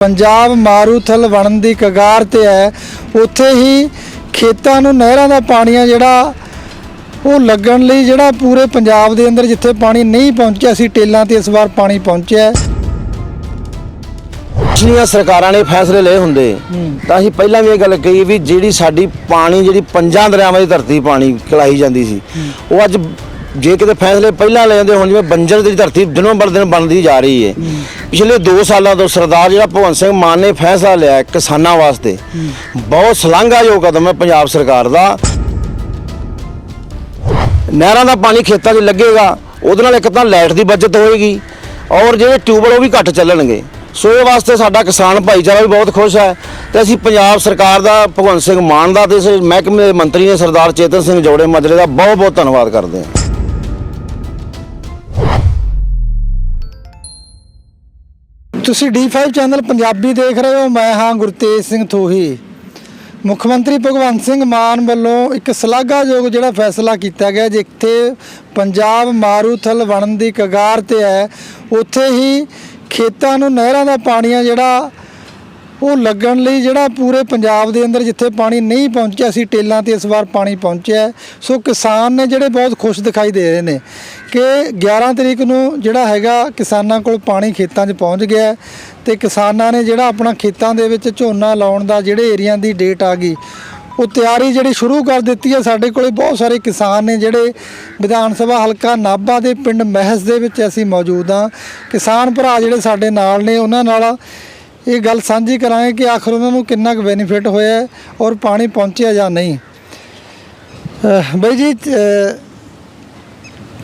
ਪੰਜਾਬ ਮਾਰੂਥਲ ਬਣਨ ਦੀ ਕਗਾਰ ਤੇ ਹੈ। ਉੱਥੇ ਹੀ ਖੇਤਾਂ ਨੂੰ ਨਹਿਰਾਂ ਦਾ ਪਾਣੀ ਆ ਜਿਹੜਾ ਉਹ ਲੱਗਣ ਲਈ ਜਿਹੜਾ ਪੂਰੇ ਪੰਜਾਬ ਦੇ ਅੰਦਰ ਜਿੱਥੇ ਪਾਣੀ ਨਹੀਂ ਪਹੁੰਚਿਆ ਸੀ ਟੇਲਾਂ ਤੇ ਇਸ ਵਾਰ ਪਾਣੀ ਪਹੁੰਚਿਆ। ਪਿਛਲੀਆਂ ਸਰਕਾਰਾਂ ਨੇ ਫੈਸਲੇ ਲਏ ਹੁੰਦੇ ਤਾਂ ਅਸੀਂ ਪਹਿਲਾਂ ਵੀ ਇਹ ਗੱਲ ਕਹੀ ਵੀ ਜਿਹੜੀ ਸਾਡੀ ਪਾਣੀ ਜਿਹੜੀ ਪੰਜਾਂ ਦਰਿਆਵਾਂ ਦੀ ਧਰਤੀ ਪਾਣੀ ਖਿਲਾਈ ਜਾਂਦੀ ਸੀ ਉਹ ਅੱਜ ਜੇ ਕਿਤੇ ਫੈਸਲੇ ਪਹਿਲਾਂ ਲੈ ਜਾਂਦੇ ਹੁਣ ਜਿਵੇਂ ਬੰਜਰ ਦੀ ਧਰਤੀ ਦਿਨੋਂ ਬਰ ਦਿਨ ਬਣਦੀ ਜਾ ਰਹੀ ਹੈ। ਪਿਛਲੇ 2 ਸਾਲਾਂ ਤੋਂ ਸਰਦਾਰ ਜਿਹੜਾ ਭਗਵੰਤ ਸਿੰਘ ਮਾਨ ਨੇ ਫੈਸਲਾ ਲਿਆ ਕਿਸਾਨਾਂ ਵਾਸਤੇ, ਬਹੁਤ ਸ਼ਲਾਘਾਯੋਗ ਕਦਮ ਹੈ ਪੰਜਾਬ ਸਰਕਾਰ ਦਾ। ਨਹਿਰਾਂ ਦਾ ਪਾਣੀ ਖੇਤਾਂ 'ਚ ਲੱਗੇਗਾ, ਉਹਦੇ ਨਾਲ ਇੱਕ ਤਾਂ ਲਾਈਟ ਦੀ ਬਚਤ ਹੋਏਗੀ ਔਰ ਜਿਹੜੇ ਟਿਊਬਲ ਉਹ ਵੀ ਘੱਟ ਚੱਲਣਗੇ। ਸੋ ਇਹ ਵਾਸਤੇ ਸਾਡਾ ਕਿਸਾਨ ਭਾਈਚਾਰਾ ਵੀ ਬਹੁਤ ਖੁਸ਼ ਹੈ ਤੇ ਅਸੀਂ ਪੰਜਾਬ ਸਰਕਾਰ ਦਾ, ਭਗਵੰਤ ਸਿੰਘ ਮਾਨ ਦਾ ਤੇ ਇਸ ਮਹਿਕਮੇ ਦੇ ਮੰਤਰੀ ਨੇ ਸਰਦਾਰ ਚੇਤਨ ਸਿੰਘ ਜੋੜੇ ਮਾਜਰੇ ਦਾ ਬਹੁਤ ਬਹੁਤ ਧੰਨਵਾਦ ਕਰਦੇ ਹਾਂ। ਤੁਸੀਂ D5 ਚੈਨਲ ਪੰਜਾਬੀ ਦੇਖ ਰਹੇ ਹੋ, ਮੈਂ ਹਾਂ ਗੁਰਤੇਜ ਸਿੰਘ ਥੋਹੀ। ਮੁੱਖ ਮੰਤਰੀ ਭਗਵੰਤ ਸਿੰਘ ਮਾਨ ਵੱਲੋਂ ਇੱਕ ਸ਼ਲਾਘਾਯੋਗ ਜਿਹੜਾ ਫੈਸਲਾ ਕੀਤਾ ਗਿਆ ਜਿੱਥੇ ਪੰਜਾਬ ਮਾਰੂਥਲ ਬਣਨ ਦੀ ਕਗਾਰ ਤੇ ਹੈ, ਉੱਥੇ ਹੀ ਖੇਤਾਂ ਨੂੰ ਨਹਿਰਾਂ ਦਾ ਪਾਣੀ ਆ ਜਿਹੜਾ ਉਹ ਲੱਗਣ ਲਈ ਜਿਹੜਾ ਪੂਰੇ ਪੰਜਾਬ ਦੇ ਅੰਦਰ ਜਿੱਥੇ ਪਾਣੀ ਨਹੀਂ ਪਹੁੰਚਿਆ ਸੀ, ਟੇਲਾਂ ਤੇ ਇਸ ਵਾਰ ਪਾਣੀ ਪਹੁੰਚਿਆ ਸੋ ਕਿਸਾਨ ਨੇ ਜਿਹੜੇ ਬਹੁਤ ਖੁਸ਼ ਦਿਖਾਈ ਦੇ ਰਹੇ ਨੇ ਕਿ 11 ਤਰੀਕ ਨੂੰ ਜਿਹੜਾ ਹੈਗਾ ਕਿਸਾਨਾਂ ਕੋਲ ਪਾਣੀ ਖੇਤਾਂ 'ਚ ਪਹੁੰਚ ਗਿਆ ਹੈ ਤੇ ਕਿਸਾਨਾਂ ਨੇ ਜਿਹੜਾ ਆਪਣਾ ਖੇਤਾਂ ਦੇ ਵਿੱਚ ਝੋਨਾ ਲਾਉਣ ਦਾ ਜਿਹੜੇ ਏਰੀਆ ਦੀ ਡੇਟ ਆ ਗਈ, ਉਹ ਤਿਆਰੀ ਜਿਹੜੀ ਸ਼ੁਰੂ ਕਰ ਦਿੱਤੀ ਹੈ। ਸਾਡੇ ਕੋਲੇ ਬਹੁਤ ਸਾਰੇ ਕਿਸਾਨ ਨੇ ਜਿਹੜੇ ਵਿਧਾਨ ਸਭਾ ਹਲਕਾ ਨਾਭਾ ਦੇ ਪਿੰਡ ਮਹਿਸ ਦੇ ਵਿੱਚ ਅਸੀਂ ਮੌਜੂਦ ਹਾਂ। ਕਿਸਾਨ ਭਰਾ ਜਿਹੜੇ ਸਾਡੇ ਨਾਲ ਨੇ, ਉਹਨਾਂ ਨਾਲ ਇਹ ਗੱਲ ਸਾਂਝੀ ਕਰਾਂਗੇ ਕਿ ਆਖਰ ਉਹਨਾਂ ਨੂੰ ਕਿੰਨਾ ਕੁ ਬੈਨੀਫਿਟ ਹੋਇਆ ਔਰ ਪਾਣੀ ਪਹੁੰਚਿਆ ਜਾਂ ਨਹੀਂ। ਅਹ ਬਾਈ ਜੀ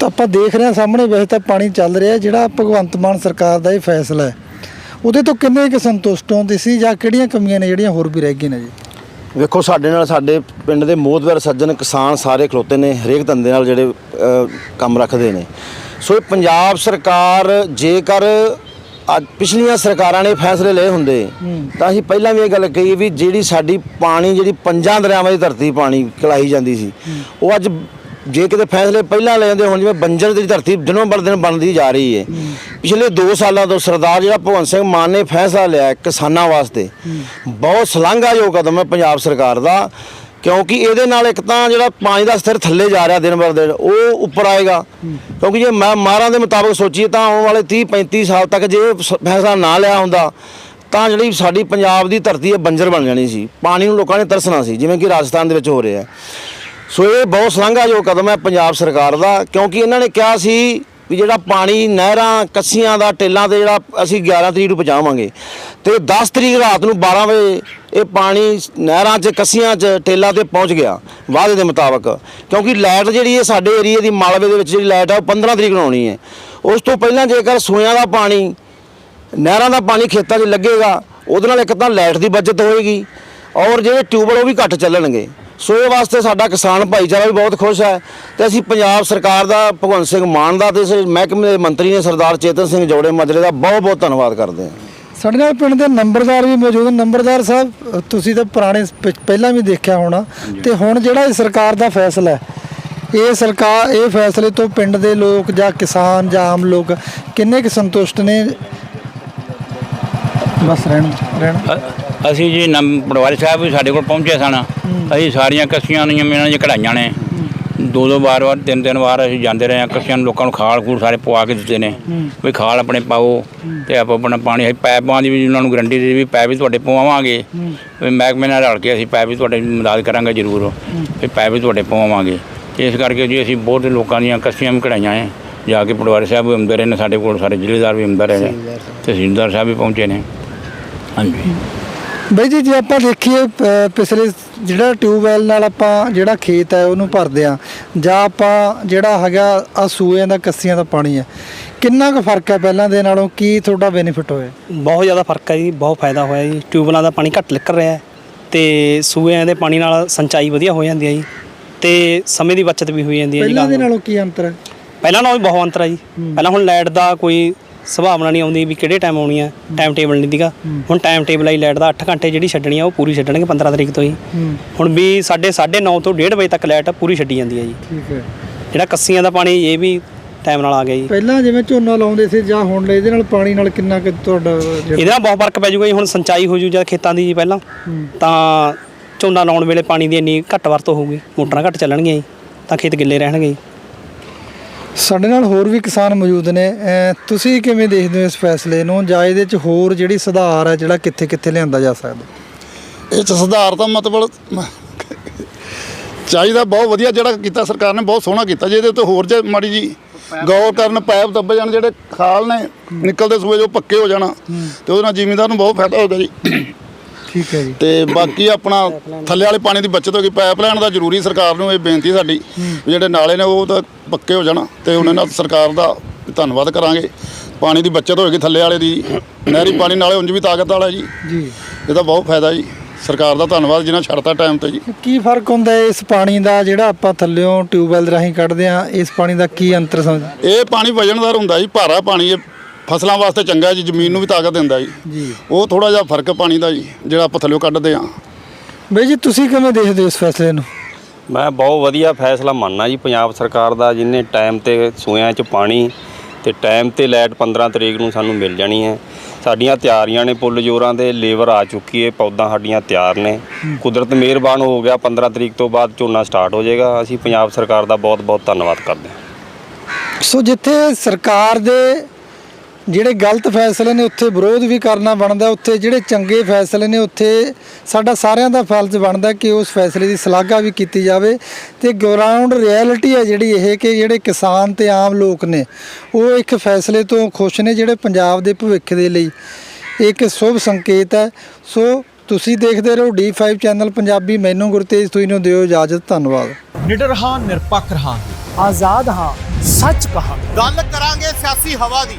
ਤਾਂ ਆਪਾਂ ਦੇਖ ਰਹੇ ਹਾਂ ਸਾਹਮਣੇ, ਵੈਸੇ ਤਾਂ ਪਾਣੀ ਚੱਲ ਰਿਹਾ ਜਿਹੜਾ ਭਗਵੰਤ ਮਾਨ ਸਰਕਾਰ ਦਾ ਇਹ ਫੈਸਲਾ ਹੈ। ਉਹਦੇ ਤੋਂ ਕਿੰਨੇ ਕੁ ਸੰਤੁਸ਼ਟ ਹੋ ਤੁਸੀਂ ਜਾਂ ਕਿਹੜੀਆਂ ਕਮੀਆਂ ਨੇ ਜਿਹੜੀਆਂ ਹੋਰ ਵੀ ਰਹਿ ਗਈਆਂ ਨੇ ਜੀ? ਵੇਖੋ, ਸਾਡੇ ਨਾਲ ਸਾਡੇ ਪਿੰਡ ਦੇ ਮੋਦਵਰ ਸੱਜਣ ਕਿਸਾਨ ਸਾਰੇ ਖਲੋਤੇ ਨੇ, ਹਰੇਕ ਧੰਦੇ ਨਾਲ ਜਿਹੜੇ ਕੰਮ ਰੱਖਦੇ ਨੇ। ਸੋ ਇਹ ਪੰਜਾਬ ਸਰਕਾਰ ਜੇਕਰ ਅੱਜ ਪਿਛਲੀਆਂ ਸਰਕਾਰਾਂ ਨੇ ਫੈਸਲੇ ਲਏ ਹੁੰਦੇ, ਤਾਂ ਅਸੀਂ ਪਹਿਲਾਂ ਵੀ ਇਹ ਗੱਲ ਕਹੀ ਵੀ ਜਿਹੜੀ ਸਾਡੀ ਪਾਣੀ, ਜਿਹੜੀ ਪੰਜਾਂ ਦਰਿਆਵਾਂ ਦੀ ਧਰਤੀ ਪਾਣੀ ਕਲਾਈ ਜਾਂਦੀ ਸੀ, ਉਹ ਅੱਜ ਜੇ ਕਿਤੇ ਫੈਸਲੇ ਪਹਿਲਾਂ ਲੈ ਜਾਂਦੇ ਹੁਣ, ਜਿਵੇਂ ਬੰਜਰ ਦੀ ਧਰਤੀ ਦਿਨੋਂ ਬਰ ਦਿਨ ਬਣਦੀ ਜਾ ਰਹੀ ਹੈ ਪਿਛਲੇ 2 ਸਾਲਾਂ ਤੋਂ ਸਰਦਾਰ ਜਿਹੜਾ ਭਗਵੰਤ ਸਿੰਘ ਮਾਨ ਨੇ ਫੈਸਲਾ ਲਿਆ ਕਿਸਾਨਾਂ ਵਾਸਤੇ, ਬਹੁਤ ਸ਼ਲਾਘਾਯੋਗ ਕਦਮ ਹੈ ਪੰਜਾਬ ਸਰਕਾਰ ਦਾ। ਕਿਉਂਕਿ ਇਹਦੇ ਨਾਲ ਇੱਕ ਤਾਂ ਜਿਹੜਾ ਪਾਣੀ ਦਾ ਸਥਿਰ ਥੱਲੇ ਜਾ ਰਿਹਾ ਦਿਨ ਬਰ ਦਿਨ, ਉਹ ਉੱਪਰ ਆਏਗਾ। ਕਿਉਂਕਿ ਜੇ ਮੈਂ ਮਾਰਾਂ ਦੇ ਮੁਤਾਬਕ ਸੋਚੀਏ ਤਾਂ ਆਉਣ ਵਾਲੇ 30 35 ਸਾਲ ਤੱਕ ਜੇ ਇਹ ਫੈਸਲਾ ਨਾ ਲਿਆ ਹੁੰਦਾ, ਤਾਂ ਜਿਹੜੀ ਸਾਡੀ ਪੰਜਾਬ ਦੀ ਧਰਤੀ ਹੈ ਬੰਜਰ ਬਣ ਜਾਣੀ ਸੀ। ਪਾਣੀ ਨੂੰ ਲੋਕਾਂ ਨੇ ਤਰਸਣਾ ਸੀ, ਜਿਵੇਂ ਕਿ ਰਾਜਸਥਾਨ ਦੇ ਵਿੱਚ ਹੋ ਰਿਹਾ ਸੋ ਇਹ ਬਹੁਤ ਸ਼ਲਾਘਾਯੋਗ ਕਦਮ ਹੈ ਪੰਜਾਬ ਸਰਕਾਰ ਦਾ, ਕਿਉਂਕਿ ਇਹਨਾਂ ਨੇ ਕਿਹਾ ਸੀ ਵੀ ਜਿਹੜਾ ਪਾਣੀ ਨਹਿਰਾਂ, ਕੱਸੀਆਂ ਦਾ, ਟੇਲਾਂ ਤੇ ਜਿਹੜਾ ਅਸੀਂ 11 ਤਰੀਕ ਨੂੰ ਪਹੁੰਚਾਵਾਂਗੇ। ਤੇ 10 ਤਰੀਕ ਰਾਤ ਨੂੰ 12 ਵਜੇ ਇਹ ਪਾਣੀ ਨਹਿਰਾਂ 'ਚ, ਕੱਸੀਆਂ 'ਚ, ਟੇਲਾਂ ਤੇ ਪਹੁੰਚ ਗਿਆ, ਵਾਅਦੇ ਦੇ ਮੁਤਾਬਕ। ਕਿਉਂਕਿ ਲਾਈਟ ਜਿਹੜੀ ਹੈ ਸਾਡੇ ਏਰੀਆ ਦੀ ਮਾਲਵੇ ਦੇ ਵਿੱਚ ਜਿਹੜੀ ਲਾਈਟ ਹੈ ਉਹ 15 ਤਰੀਕ ਨੂੰ ਆਉਣੀ ਹੈ। ਉਸ ਤੋਂ ਪਹਿਲਾਂ ਜੇਕਰ ਸੂਇਆਂ ਦਾ ਪਾਣੀ, ਨਹਿਰਾਂ ਦਾ ਪਾਣੀ ਖੇਤਾਂ 'ਚ ਲੱਗੇਗਾ, ਉਹਦੇ ਨਾਲ ਇੱਕ ਤਾਂ ਲਾਈਟ ਦੀ ਬਚਤ ਹੋਏਗੀ ਔਰ ਜਿਹੜੇ ਟਿਊਬਲ ਉਹ ਵੀ ਘੱਟ ਚੱਲਣਗੇ। ਸੋ ਇਹ ਵਾਸਤੇ ਸਾਡਾ ਕਿਸਾਨ ਭਾਈਚਾਰਾ ਵੀ ਬਹੁਤ ਖੁਸ਼ ਹੈ ਤੇ ਅਸੀਂ ਪੰਜਾਬ ਸਰਕਾਰ ਦਾ ਭਗਵੰਤ ਸਿੰਘ ਮਾਨ ਦਾ ਤੇ ਇਸ ਮਹਿਕਮੇ ਦੇ ਮੰਤਰੀ ਨੇ ਸਰਦਾਰ ਚੇਤਨ ਸਿੰਘ ਜੋੜੇ ਮਾਜਰੇ ਦਾ ਬਹੁਤ ਬਹੁਤ ਧੰਨਵਾਦ ਕਰਦੇ ਹਾਂ। ਸਾਡੇ ਨਾਲ ਪਿੰਡ ਦੇ ਨੰਬਰਦਾਰ ਵੀ ਮੌਜੂਦ ਨੇ। ਨੰਬਰਦਾਰ ਸਾਹਿਬ ਤੁਸੀਂ ਤਾਂ ਪੁਰਾਣੇ ਪਹਿਲਾਂ ਵੀ ਦੇਖਿਆ ਹੋਣਾ ਤੇ ਹੁਣ ਜਿਹੜਾ ਇਹ ਸਰਕਾਰ ਦਾ ਫੈਸਲਾ ਹੈ ਇਹ ਸਰਕਾਰ ਇਹ ਫੈਸਲੇ ਤੋਂ ਪਿੰਡ ਦੇ ਲੋਕ ਜਾਂ ਕਿਸਾਨ ਜਾਂ ਆਮ ਲੋਕ ਕਿੰਨੇ ਕੁ ਸੰਤੁਸ਼ਟ ਨੇ? ਬਸ ਰਹਿਣ ਰਹਿਣ ਅਸੀਂ ਜੀ ਨਮ ਪਟਵਾਰੀ ਸਾਹਿਬ ਵੀ ਸਾਡੇ ਕੋਲ ਪਹੁੰਚੇ ਸਨ। ਅਸੀਂ ਸਾਰੀਆਂ ਕੱਸੀਆਂ ਨੀਆਂ ਮੇਨਾਂ ਜੀ ਕਢਾਈਆਂ ਨੇ। ਦੋ ਦੋ ਵਾਰ ਵਾਰ ਤਿੰਨ ਤਿੰਨ ਵਾਰ ਅਸੀਂ ਜਾਂਦੇ ਰਹੇ ਹਾਂ। ਕੱਸੀਆਂ ਨੂੰ ਲੋਕਾਂ ਨੂੰ ਖਾਲ ਖੂਲ ਸਾਰੇ ਪਵਾ ਕੇ ਦਿੱਤੇ ਨੇ। ਵੀ ਖਾਲ ਆਪਣੇ ਪਾਓ ਤੇ ਆਪ ਆਪਣਾ ਪਾਣੀ ਅਸੀਂ ਪੈਪਾਂ ਦੀ ਵੀ ਉਹਨਾਂ ਨੂੰ ਗਰੰਟੀ ਦੇ ਵੀ ਪੈਪ ਵੀ ਤੁਹਾਡੇ ਪਵਾਵਾਂਗੇ। ਵੀ ਮਹਿਕਮੇ ਨਾਲ ਰਲ ਕੇ ਅਸੀਂ ਪੈਪ ਵੀ ਤੁਹਾਡੇ ਮਦਦ ਕਰਾਂਗੇ ਜ਼ਰੂਰ। ਵੀ ਪੈਪ ਵੀ ਤੁਹਾਡੇ ਪਵਾਵਾਂਗੇ। ਇਸ ਕਰਕੇ ਜੀ ਅਸੀਂ ਬਹੁਤ ਲੋਕਾਂ ਦੀਆਂ ਕੱਸੀਆਂ ਵੀ ਕਢਾਈਆਂ ਹੈ ਜਾ ਕੇ ਪਟਵਾਰੀ ਸਾਹਿਬ ਵੀ ਹੁੰਦੇ ਰਹੇ ਨੇ ਸਾਡੇ ਕੋਲ ਸਾਰੇ ਜ਼ਿਲ੍ਹੇਦਾਰ ਵੀ ਹੁੰਦੇ ਰਹੇ ਨੇ। ਤਹਿਸੀਲਦਾਰ ਸਾਹਿਬ ਵੀ ਪਹੁੰਚੇ ਨੇ। ਹਾਂਜੀ। ਬਈ ਜੀ ਜੇ ਆਪਾਂ ਦੇਖੀਏ ਪ- ਪਿਛਲੇ ਜਿਹੜਾ ਟਿਊਬਵੈਲ ਨਾਲ ਆਪਾਂ ਜਿਹੜਾ ਖੇਤ ਹੈ ਉਹਨੂੰ ਭਰਦੇ ਆ ਜਾਂ ਆਪਾਂ ਜਿਹੜਾ ਹੈਗਾ ਆ ਸੂਇਆਂ ਦਾ ਕੱਸੀਆਂ ਦਾ ਪਾਣੀ ਹੈ ਕਿੰਨਾ ਕੁ ਫ਼ਰਕ ਹੈ ਪਹਿਲਾਂ ਦੇ ਨਾਲੋਂ? ਕੀ ਤੁਹਾਡਾ ਬੈਨੀਫਿਟ ਹੋਇਆ? ਬਹੁਤ ਜ਼ਿਆਦਾ ਫ਼ਰਕ ਹੈ ਜੀ ਬਹੁਤ ਫਾਇਦਾ ਹੋਇਆ ਜੀ। ਟਿਊਬਲਾਂ ਦਾ ਪਾਣੀ ਘੱਟ ਨਿਕਲ ਰਿਹਾ ਹੈ ਤੇ ਸੂਇਆਂ ਦੇ ਪਾਣੀ ਨਾਲ ਸਿੰਚਾਈ ਵਧੀਆ ਹੋ ਜਾਂਦੀ ਹੈ ਜੀ ਤੇ ਸਮੇਂ ਦੀ ਬਚਤ ਵੀ ਹੋ ਜਾਂਦੀ ਹੈ ਜੀ ਪਹਿਲਾਂ ਦੇ ਨਾਲੋਂ ਕੀ ਅੰਤਰ ਹੈ? ਪਹਿਲਾਂ ਨਾਲੋਂ ਵੀ ਬਹੁਤ ਅੰਤਰ ਹੈ ਜੀ। ਪਹਿਲਾਂ ਹੁਣ ਲਾਈਟ ਦਾ ਕੋਈ ਸੰਭਾਵਨਾ ਨਹੀਂ ਆਉਂਦੀ ਵੀ ਕਿਹੜੇ ਟਾਈਮ ਆਉਣੀ ਹੈ ਟਾਈਮ ਟੇਬਲ ਨਹੀਂ ਦੀਗਾ। ਹੁਣ ਟਾਈਮ ਟੇਬਲ ਆਈ ਲਾਈਟ ਦਾ 8 ਘੰਟੇ ਜਿਹੜੀ ਛੱਡਣੀ ਆ ਉਹ ਪੂਰੀ ਛੱਡਣਗੇ 15 ਤਰੀਕ ਤੋਂ ਹੀ। ਹੁਣ ਵੀ ਸਾਡੇ 9:30 ਤੋਂ 1:30 ਵਜੇ ਤੱਕ ਲਾਈਟ ਪੂਰੀ ਛੱਡੀ ਜਾਂਦੀ ਹੈ ਜੀ। ਠੀਕ ਹੈ। ਜਿਹੜਾ ਕੱਸੀਆਂ ਦਾ ਪਾਣੀ ਇਹ ਵੀ ਟਾਈਮ ਨਾਲ ਆ ਗਿਆ ਜੀ। ਪਹਿਲਾਂ ਜਿਵੇਂ ਝੋਨਾ ਲਾਉਂਦੇ ਸੀ ਜਾਂ ਹੁਣ ਇਹਦੇ ਨਾਲ ਪਾਣੀ ਨਾਲ ਕਿੰਨਾ ਕਿ ਤੁਹਾਡਾ ਇਹਦੇ ਨਾਲ ਬਹੁਤ ਫ਼ਰਕ ਪੈ ਜਾਊਗਾ ਜੀ ਹੁਣ ਸਿੰਚਾਈ ਹੋ ਜੂ ਜਦ ਖੇਤਾਂ ਦੀ ਜੀ ਪਹਿਲਾਂ। ਤਾਂ ਝੋਨਾ ਲਾਉਣ ਵੇਲੇ ਪਾਣੀ ਦੀ ਇੰਨੀ ਘੱਟ ਵਰਤੋਂ ਹੋਊਗੀ ਮੋਟਰਾਂ ਘੱਟ ਚੱਲਣਗੀਆਂ ਜੀ ਤਾਂ ਖੇਤ ਗਿੱਲੇ ਰਹਿਣਗੇ ਜੀ। ਸਾਡੇ ਨਾਲ ਹੋਰ ਵੀ ਕਿਸਾਨ ਮੌਜੂਦ ਨੇ। ਤੁਸੀਂ ਕਿਵੇਂ ਦੇਖਦੇ ਹੋ ਇਸ ਫੈਸਲੇ ਨੂੰ? ਜਾਂ ਇਹਦੇ ਚ ਹੋਰ ਜਿਹੜੀ ਸੁਧਾਰ ਹੈ, ਜਿਹੜਾ ਕਿੱਥੇ ਕਿੱਥੇ ਲਿਆਂਦਾ ਜਾ ਸਕਦਾ? ਇਹ ਚ ਸੁਧਾਰ ਤਾਂ ਮਤਲਬ ਚਾਹੀਦਾ ਬਹੁਤ ਵਧੀਆ, ਜਿਹੜਾ ਕੀਤਾ ਸਰਕਾਰ ਨੇ ਬਹੁਤ ਸੋਹਣਾ ਕੀਤਾ। ਜੇ ਇਹਦੇ ਉੱਤੇ ਹੋਰ ਜੇ ਮਾੜੀ ਜੀ ਗੌਰ ਕਰਨ ਪੈਪ ਦੱਬ ਜਾਣ, ਜਿਹੜੇ ਖਾਲ ਨੇ ਨਿਕਲਦੇ ਸੂਏ, ਜੋ ਪੱਕੇ ਹੋ ਜਾਣਾ, ਤੇ ਉਹਦੇ ਨਾਲ ਜ਼ਿਮੀਂਦਾਰ ਨੂੰ ਬਹੁਤ ਫਾਇਦਾ ਹੋਗਾ ਜੀ। ਠੀਕ ਹੈ ਜੀ। ਤੇ ਬਾਕੀ ਆਪਣਾ ਥੱਲੇ ਵਾਲੇ ਪਾਣੀ ਦੀ ਬਚਤ ਹੋ ਗਈ। ਪਾਈਪ ਲਾਈਨ ਦਾ ਜ਼ਰੂਰੀ ਸਰਕਾਰ ਨੂੰ ਇਹ ਬੇਨਤੀ ਸਾਡੀ ਜਿਹੜੇ ਨਾਲੇ ਨੇ ਉਹ ਤਾਂ ਪੱਕੇ ਹੋ ਜਾਣ ਤੇ ਉਹਨਾਂ ਨਾਲ ਸਰਕਾਰ ਦਾ ਧੰਨਵਾਦ ਕਰਾਂਗੇ। ਪਾਣੀ ਦੀ ਬਚਤ ਹੋਏਗੀ ਥੱਲੇ ਵਾਲੇ ਦੀ। ਨਹਿਰੀ ਪਾਣੀ ਨਾਲੇ ਉਂਝ ਵੀ ਤਾਕਤ ਵਾਲਾ ਜੀ। ਜੀ। ਇਹਦਾ ਬਹੁਤ ਫਾਇਦਾ ਜੀ। ਸਰਕਾਰ ਦਾ ਧੰਨਵਾਦ ਜਿਨ੍ਹਾਂ ਛੱਡਤਾ ਟਾਈਮ ਤੇ ਜੀ। ਕੀ ਫ਼ਰਕ ਹੁੰਦਾ ਹੈ ਇਸ ਪਾਣੀ ਦਾ ਜਿਹੜਾ ਆਪਾਂ ਥੱਲਿਓਂ ਟਿਊਬਵੈਲ ਰਾਹੀਂ ਕੱਢਦੇ ਆ ਇਸ ਪਾਣੀ ਦਾ ਕੀ ਅੰਤਰ ਸਮਝ ਇਹ ਪਾਣੀ ਵਜਨਦਾਰ ਹੁੰਦਾ ਜੀ। ਭਾਰਾ ਪਾਣੀ ਇਹ ਫਸਲਾਂ ਵਾਸਤੇ ਚੰਗਾ ਜੀ ਜ਼ਮੀਨ ਨੂੰ ਵੀ ਤਾਕਤ ਦਿੰਦਾ ਜੀ। ਜੀ। ਉਹ ਥੋੜਾ ਜਿਹਾ ਫ਼ਰਕ ਪਾਣੀ ਦਾ ਜੀ ਜਿਹੜਾ ਆਪਾਂ ਕੱਢਦੇ ਆ ਬਈ ਜੀ ਤੁਸੀਂ ਕਿਵੇਂ ਦੇਖਦੇ ਹੋ ਇਸ ਫੈਸਲੇ ਨੂੰ? ਮੈਂ ਬਹੁਤ ਵਧੀਆ ਫੈਸਲਾ ਮੰਨਣਾ ਜੀ ਪੰਜਾਬ ਸਰਕਾਰ ਦਾ ਜਿਨੇ ਟਾਈਮ ਤੇ ਸੂਇਆਂ 'ਚ ਪਾਣੀ ਤੇ ਟਾਈਮ ਤੇ ਲਾਈਟ 15 ਤਰੀਕ ਨੂੰ ਸਾਨੂੰ ਮਿਲ ਜਾਣੀ ਹੈ। ਸਾਡੀਆਂ ਤਿਆਰੀਆਂ ਨੇ ਪੁੱਲ ਜੋਰਾਂ ਦੇ ਲੇਬਰ ਆ ਚੁੱਕੀ ਹੈ ਪੌਦਾ ਸਾਡੀਆਂ ਤਿਆਰ ਨੇ। ਕੁਦਰਤ ਮਿਹਰਬਾਨ ਹੋ ਗਿਆ 15 ਤਰੀਕ ਤੋਂ ਬਾਅਦ ਝੋਨਾ ਸਟਾਰਟ ਹੋ ਜਾਏਗਾ। ਅਸੀਂ ਪੰਜਾਬ ਸਰਕਾਰ ਦਾ ਬਹੁਤ ਬਹੁਤ ਧੰਨਵਾਦ ਕਰਦੇ ਹਾਂ। ਸੋ ਜਿੱਥੇ ਸਰਕਾਰ ਦੇ ਜਿਹੜੇ ਗਲਤ ਫੈਸਲੇ ਨੇ ਉੱਥੇ ਵਿਰੋਧ ਵੀ ਕਰਨਾ ਬਣਦਾ ਉੱਥੇ ਜਿਹੜੇ ਚੰਗੇ ਫੈਸਲੇ ਨੇ ਉੱਥੇ ਸਾਡਾ ਸਾਰਿਆਂ ਦਾ ਫਰਜ਼ ਬਣਦਾ ਕਿ ਉਸ ਫੈਸਲੇ ਦੀ ਸ਼ਲਾਘਾ ਵੀ ਕੀਤੀ ਜਾਵੇ। ਤੇ ਗਰਾਊਂਡ ਰਿਐਲਿਟੀ ਹੈ ਜਿਹੜੀ ਇਹ ਕਿ ਜਿਹੜੇ ਕਿਸਾਨ ਤੇ ਆਮ ਲੋਕ ਨੇ ਉਹ ਇੱਕ ਫੈਸਲੇ ਤੋਂ ਖੁਸ਼ ਨੇ ਜਿਹੜੇ ਪੰਜਾਬ ਦੇ ਭਵਿੱਖ ਦੇ ਲਈ। ਇੱਕ ਸ਼ੁਭ ਸੰਕੇਤ ਹੈ। ਸੋ ਤੁਸੀਂ ਦੇਖਦੇ ਰਹੋ D5 ਚੈਨਲ ਪੰਜਾਬੀ। ਮੈਨੂੰ ਗੁਰਤੇਜ ਤੁਸੀਂ ਨੂੰ ਦਿਓ ਇਜਾਜ਼ਤ। ਧੰਨਵਾਦ। ਨਿਡਰ ਹਾਂ ਨਿਰਪੱਖ ਰਹਾਂਗੇ। ਆਜ਼ਾਦ ਹਾਂ ਸੱਚ ਕਹਾਂ ਗੱਲ ਕਰਾਂਗੇ ਸਿਆਸੀ ਹਵਾ ਦੀ।